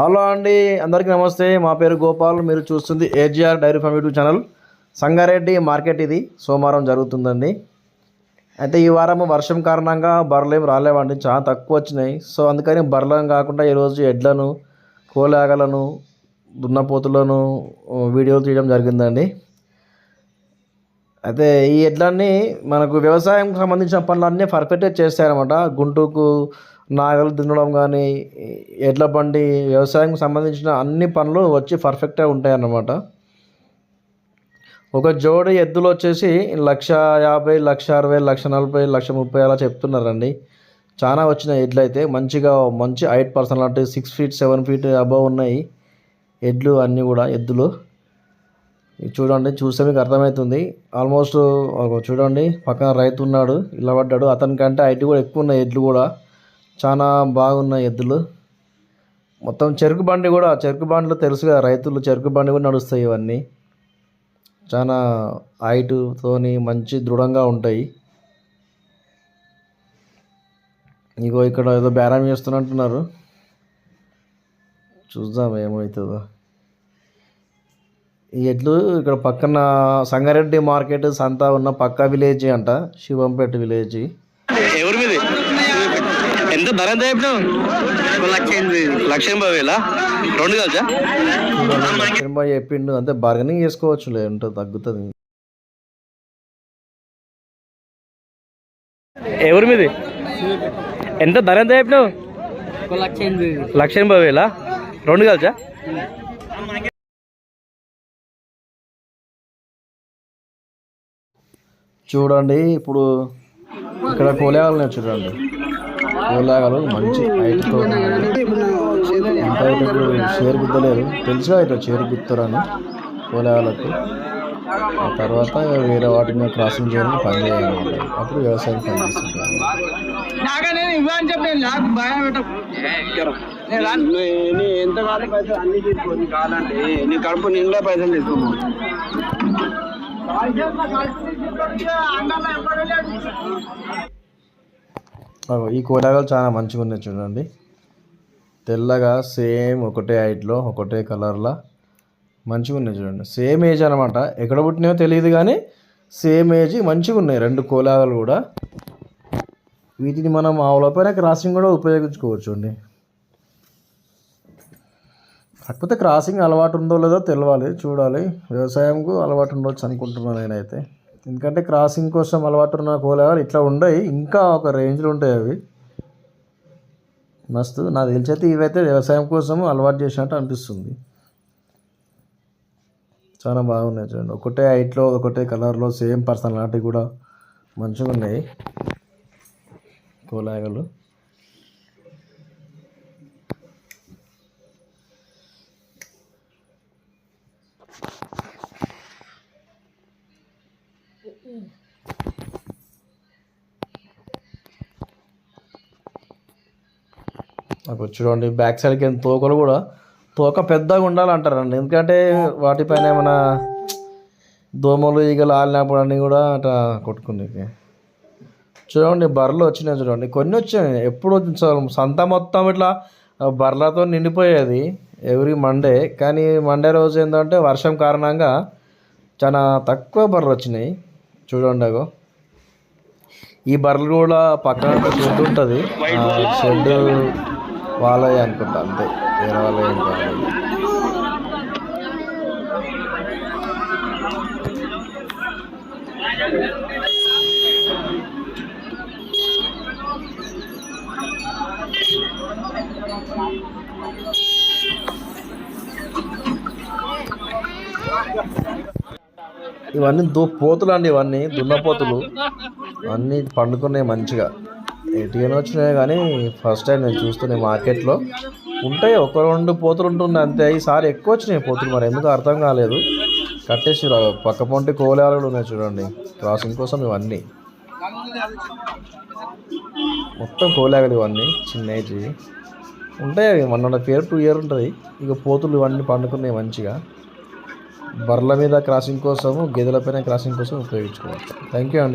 Hello అండి అందరికీ నమస్తే. మా పేరు గోపాల్ మీరు చూస్తుంది AGR dairy farm YouTube channel Sangareddy market ఇది సోమవారం జరుగుతుందండి. అయితే ఈ వారం వర్షం కారణంగా బర్రెలు ఏం రాలేవండి చాలా తక్కువ వచ్చినాయి. సో అందుకని బర్రెలను కాకుండా ఈరోజు ఎడ్లను కోలాగలను దున్నపోతులను వీడియోలు తీయడం జరిగిందండి. అయితే ఈ ఎడ్లన్నీ మనకు వ్యవసాయం సంబంధించిన పనులన్నీ పర్ఫెక్ట్గా చేస్తాయన్నమాట గుంటూకు నాగలు దున్నడం కానీ ఎడ్ల బండి వ్యవసాయం సంబంధించిన అన్ని పనులు వచ్చి పర్ఫెక్ట్గా ఉంటాయన్నమాట. ఒక జోడి ఎద్దులు వచ్చేసి లక్ష యాభై లక్ష అరవై లక్ష నలభై లక్ష ముప్పై అలా చెప్తున్నారండి. చాలా వచ్చినాయి ఎడ్లు అయితే మంచిగా మంచి హైట్ పర్సన్ లాంటి six feet seven feet above ఉన్నాయి ఎడ్లు అన్నీ కూడా ఎద్దులు. చూడండి చూస్తే మీకు అర్థమవుతుంది ఆల్మోస్ట్ చూడండి పక్కన రైతు ఉన్నాడు ఇలా పడ్డాడు. అతనికంటే హైట్ కూడా ఎక్కువ ఉన్నాయి ఎడ్లు కూడా. చాలా బాగున్నాయి ఎద్దులు. మొత్తం చెరుకు బండి కూడా చెరుకు బండ్లు తెలుసు కదా రైతులు చెరుకు బండి కూడా నడుస్తాయి ఇవన్నీ. చాలా హైట్తోని మంచి దృఢంగా ఉంటాయి. ఇగో ఇక్కడ ఏదో బేరం చేస్తున్నట్టున్నారు. చూద్దాం ఏమవుతుందో ఈ ఎడ్లు ఇక్కడ పక్కన సంగారెడ్డి మార్కెట్ సంత ఉన్న పక్క విలేజ్ అంట శివంపేట విలేజ్. ఎవరి మీది? ఎంత ధర ఎంత చెప్పినావు? లక్ష ఎనభై లక్ష ఎనభై వేలా? రెండు కలిసా? చెప్పిండు అంతే బార్గెనింగ్ చేసుకోవచ్చులే ఉంటుంది తగ్గుతుంది? ఎవరి మీది? ఎంత ధర ఎంత చెప్పినావు? లక్ష ఎనభై లక్ష ఎనభై వేలా? రెండు కలిసా? చూడండి ఇప్పుడు ఇక్కడ కోలేగాలు చూడండి. కోలేగాలు మంచి హైట్తో ఇంకా ఇప్పుడు షేర్ గుద్దలేరు తెలుసుగా ఇట్లా షేర్ గుత్తరని కోలేగాలకు. ఆ తర్వాత వేరే వాటి మీద క్రాసింగ్ చేయడానికి పని చేయాలి అప్పుడు వ్యవసాయం పని చేస్తుంటారు. ఎంత పైసలు అన్ని తీసుకోండి కాదండి నీ కడుపు నిండా పైసలు తీసుకోము అగో ఈ కూరగాయలు చాలా మంచిగా ఉన్నాయి చూడండి. తెల్లగా సేమ్ ఒకటే హైట్లో ఒకటే కలర్లో మంచిగా ఉన్నాయి చూడండి. సేమ్ ఏజ్ అనమాట ఎక్కడ పుట్టినాయో తెలియదు కానీ సేమ్ ఏజ్ మంచిగా ఉన్నాయి రెండు కోలాగలు కూడా. వీటిని మనం ఆవులపైన క్రాసింగ్ కూడా ఉపయోగించుకోవచ్చు అండి. కాకపోతే క్రాసింగ్ అలవాటు ఉందో లేదో తెలవాలి చూడాలి. వ్యవసాయంకు అలవాటు ఉండొచ్చు అనుకుంటున్నాను నేనైతే. ఎందుకంటే క్రాసింగ్ కోసం అలవాటు ఉన్న కోలాగాలు ఇట్లా ఉండయి. ఇంకా ఒక రేంజ్లో ఉంటాయి అవి. మస్తు నాకు తెలిసైతే ఇవైతే వ్యవసాయం కోసం అలవాటు చేసినట్టు అనిపిస్తుంది. చాలా బాగున్నాయి చూడండి. ఒకటే హైట్లో ఒకటే కలర్లో సేమ్ పర్సన్ లాంటివి కూడా మంచిగా ఉన్నాయి కోలాగలు నాకు చూడండి బ్యాక్ సైడ్కి ఎంత తోకలు కూడా తోక పెద్దగా ఉండాలంటారండి. ఎందుకంటే వాటిపైన ఏమైనా దోమలు ఈగలు ఆలినప్పుడు అన్నీ కూడా అట్లా కొట్టుకుంది చూడండి బర్రెలు వచ్చినాయి చూడండి. కొన్ని వచ్చాయి ఎప్పుడు సంత మొత్తం ఇట్లా బర్రెలతో నిండిపోయేది ఎవ్రీ మండే. కానీ మండే రోజు ఏంటంటే వర్షం కారణంగా చాలా తక్కువ బర్రెలు వచ్చినాయి. చూడండి అగో ఈ బర్రెలు కూడా పక్కన షెడ్ ఉంటుంది. ఆ షెడ్ వాళ్ళే అనుకుంటా అంతే. వేరే వాళ్ళే ఏం కాదు ఇవన్నీ దో పోతులు అండి ఇవన్నీ దున్నపోతులు అన్నీ పండుకున్నాయి మంచిగా. ఎటుగానే వచ్చినాయి కానీ ఫస్ట్ టైం నేను చూస్తున్నాయి మార్కెట్లో. ఉంటాయి ఒక రెండు పోతులు ఉంటుంది అంతే. ఈసారి ఎక్కువ వచ్చినాయి పోతులు మరి ఎందుకు అర్థం కాలేదు. కట్టేసి పక్క పొంటి కోలాలు ఉన్నాయి చూడండి క్రాసింగ్ కోసం ఇవన్నీ. మొత్తం కోలాగలు ఇవన్నీ చిన్న ఏజ్ ఉంటాయి అవి హాఫ్ ఇయర్ టూ ఇయర్ ఉంటుంది. ఇక పోతులు ఇవన్నీ పండుకున్నాయి మంచిగా. బర్ల మీద క్రాసింగ్ కోసము గేదెల పైన క్రాసింగ్ కోసం ఉపయోగించుకోవచ్చు. థ్యాంక్ యూ అండి.